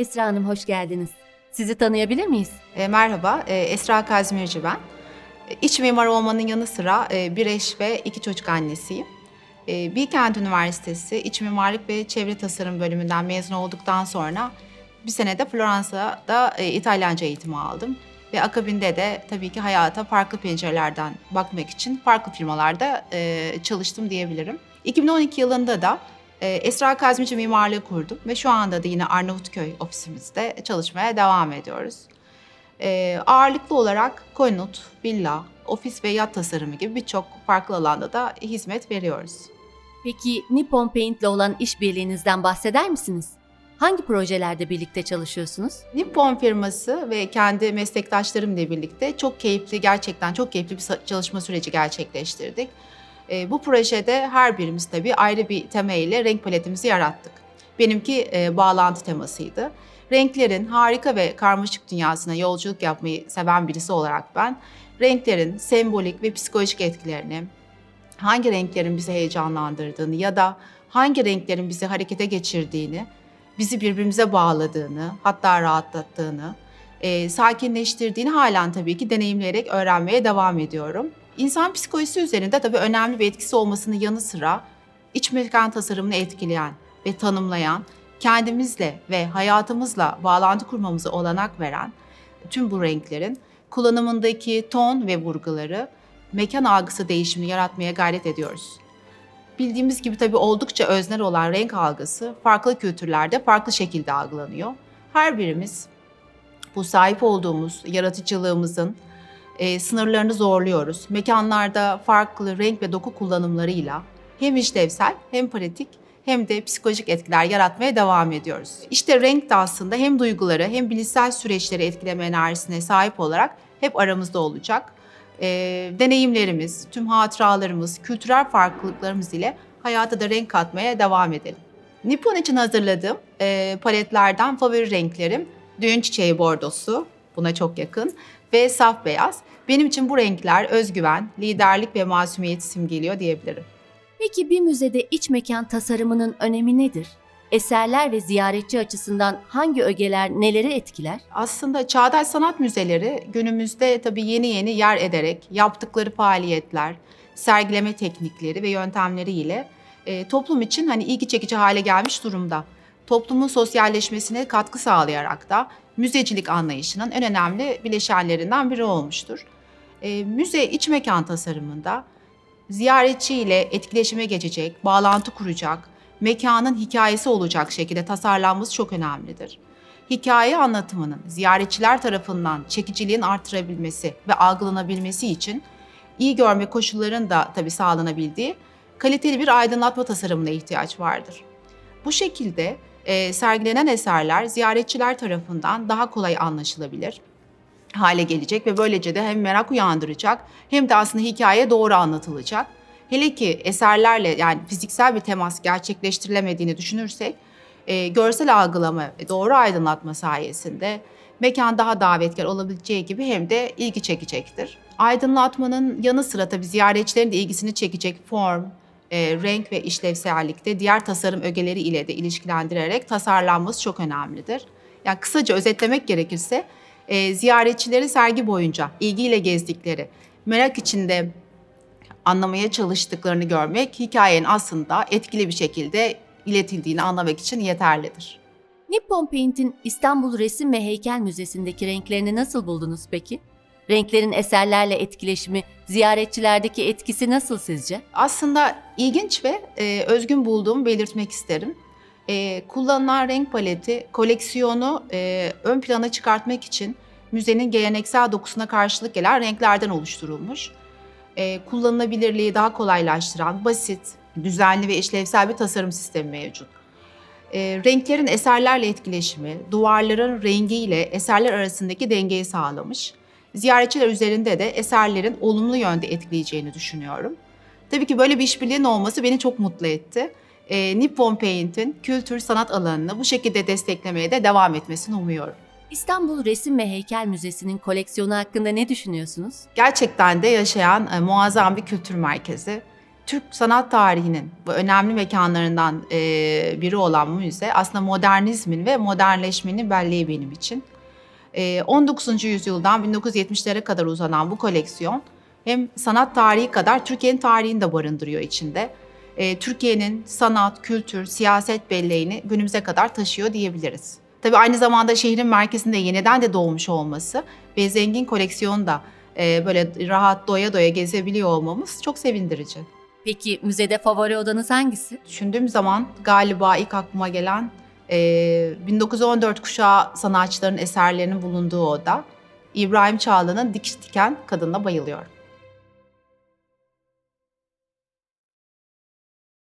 Esra Hanım hoş geldiniz. Sizi tanıyabilir miyiz? E, merhaba, e, Esra Kazmirci ben. E, İç mimar olmanın yanı sıra e, bir eş ve iki çocuk annesiyim. E, Bilkent Üniversitesi İç Mimarlık ve Çevre Tasarım bölümünden mezun olduktan sonra bir sene de Floransa'da e, İtalyanca eğitimi aldım. Ve akabinde de tabii ki hayata farklı pencerelerden bakmak için farklı firmalarda e, çalıştım diyebilirim. 2012 yılında da Esra Kazmici Mimarlığı kurdum ve şu anda da yine Arnavutköy ofisimizde çalışmaya devam ediyoruz. E, ağırlıklı olarak konut, villa, ofis ve yat tasarımı gibi birçok farklı alanda da hizmet veriyoruz. Peki Nippon Paint'le olan işbirliğinizden bahseder misiniz? Hangi projelerde birlikte çalışıyorsunuz? Nippon firması ve kendi meslektaşlarımla birlikte çok keyifli, gerçekten çok keyifli bir çalışma süreci gerçekleştirdik. E, bu projede her birimiz tabii ayrı bir tema ile renk paletimizi yarattık. Benimki e, bağlantı temasıydı. Renklerin harika ve karmaşık dünyasına yolculuk yapmayı seven birisi olarak ben, renklerin sembolik ve psikolojik etkilerini, hangi renklerin bizi heyecanlandırdığını ya da hangi renklerin bizi harekete geçirdiğini, bizi birbirimize bağladığını, hatta rahatlattığını, e, sakinleştirdiğini halen tabii ki deneyimleyerek öğrenmeye devam ediyorum. İnsan psikolojisi üzerinde tabii önemli bir etkisi olmasının yanı sıra iç mekan tasarımını etkileyen ve tanımlayan, kendimizle ve hayatımızla bağlantı kurmamıza olanak veren tüm bu renklerin kullanımındaki ton ve vurguları mekan algısı değişimini yaratmaya gayret ediyoruz. Bildiğimiz gibi tabii oldukça öznel olan renk algısı farklı kültürlerde farklı şekilde algılanıyor. Her birimiz bu sahip olduğumuz yaratıcılığımızın e, sınırlarını zorluyoruz. Mekanlarda farklı renk ve doku kullanımlarıyla hem işlevsel hem pratik hem de psikolojik etkiler yaratmaya devam ediyoruz. İşte renk de aslında hem duyguları hem bilişsel süreçleri etkileme enerjisine sahip olarak hep aramızda olacak. E, deneyimlerimiz, tüm hatıralarımız, kültürel farklılıklarımız ile hayata da renk katmaya devam edelim. Nippon için hazırladığım e, paletlerden favori renklerim düğün çiçeği bordosu, buna çok yakın ve saf beyaz. Benim için bu renkler özgüven, liderlik ve masumiyeti simgeliyor diyebilirim. Peki bir müzede iç mekan tasarımının önemi nedir? Eserler ve ziyaretçi açısından hangi ögeler neleri etkiler? Aslında çağdaş sanat müzeleri günümüzde tabii yeni yeni yer ederek yaptıkları faaliyetler, sergileme teknikleri ve yöntemleri ile e, toplum için hani ilgi çekici hale gelmiş durumda. Toplumun sosyalleşmesine katkı sağlayarak da müzecilik anlayışının en önemli bileşenlerinden biri olmuştur. E, müze iç mekan tasarımında ziyaretçi ile etkileşime geçecek, bağlantı kuracak, mekanın hikayesi olacak şekilde tasarlanması çok önemlidir. Hikaye anlatımının ziyaretçiler tarafından çekiciliğin artırabilmesi ve algılanabilmesi için iyi görme koşullarının da tabii sağlanabildiği kaliteli bir aydınlatma tasarımına ihtiyaç vardır. Bu şekilde e, sergilenen eserler ziyaretçiler tarafından daha kolay anlaşılabilir hale gelecek ve böylece de hem merak uyandıracak hem de aslında hikaye doğru anlatılacak. Hele ki eserlerle yani fiziksel bir temas gerçekleştirilemediğini düşünürsek e, görsel algılama doğru aydınlatma sayesinde mekan daha davetkar olabileceği gibi hem de ilgi çekecektir. Aydınlatmanın yanı sıra tabii ziyaretçilerin de ilgisini çekecek form, e, renk ve işlevsellikte diğer tasarım ögeleri ile de ilişkilendirerek tasarlanması çok önemlidir. Yani kısaca özetlemek gerekirse e, ziyaretçileri sergi boyunca ilgiyle gezdikleri, merak içinde anlamaya çalıştıklarını görmek hikayenin aslında etkili bir şekilde iletildiğini anlamak için yeterlidir. Nippon Paint'in İstanbul Resim ve Heykel Müzesi'ndeki renklerini nasıl buldunuz peki? Renklerin eserlerle etkileşimi, ziyaretçilerdeki etkisi nasıl sizce? Aslında ilginç ve e, özgün bulduğumu belirtmek isterim. E, kullanılan renk paleti koleksiyonu e, ön plana çıkartmak için müzenin geleneksel dokusuna karşılık gelen renklerden oluşturulmuş. E, kullanılabilirliği daha kolaylaştıran basit, düzenli ve işlevsel bir tasarım sistemi mevcut. E, renklerin eserlerle etkileşimi, duvarların rengiyle eserler arasındaki dengeyi sağlamış. Ziyaretçiler üzerinde de eserlerin olumlu yönde etkileyeceğini düşünüyorum. Tabii ki böyle bir işbirliğinin olması beni çok mutlu etti. E, Nippon Paint'in kültür sanat alanını bu şekilde desteklemeye de devam etmesini umuyorum. İstanbul Resim ve Heykel Müzesi'nin koleksiyonu hakkında ne düşünüyorsunuz? Gerçekten de yaşayan e, muazzam bir kültür merkezi. Türk sanat tarihinin bu önemli mekanlarından e, biri olan müze aslında modernizmin ve modernleşmenin belleği benim için. E, 19. yüzyıldan 1970'lere kadar uzanan bu koleksiyon hem sanat tarihi kadar Türkiye'nin tarihini de barındırıyor içinde. E, Türkiye'nin sanat, kültür, siyaset belleğini günümüze kadar taşıyor diyebiliriz. Tabii aynı zamanda şehrin merkezinde yeniden de doğmuş olması ve zengin koleksiyonu da e, böyle rahat doya doya gezebiliyor olmamız çok sevindirici. Peki müzede favori odanız hangisi? Düşündüğüm zaman galiba ilk aklıma gelen e, 1914 kuşağı sanatçıların eserlerinin bulunduğu oda. İbrahim Çağla'nın Dikiş Diken Kadın'la bayılıyorum.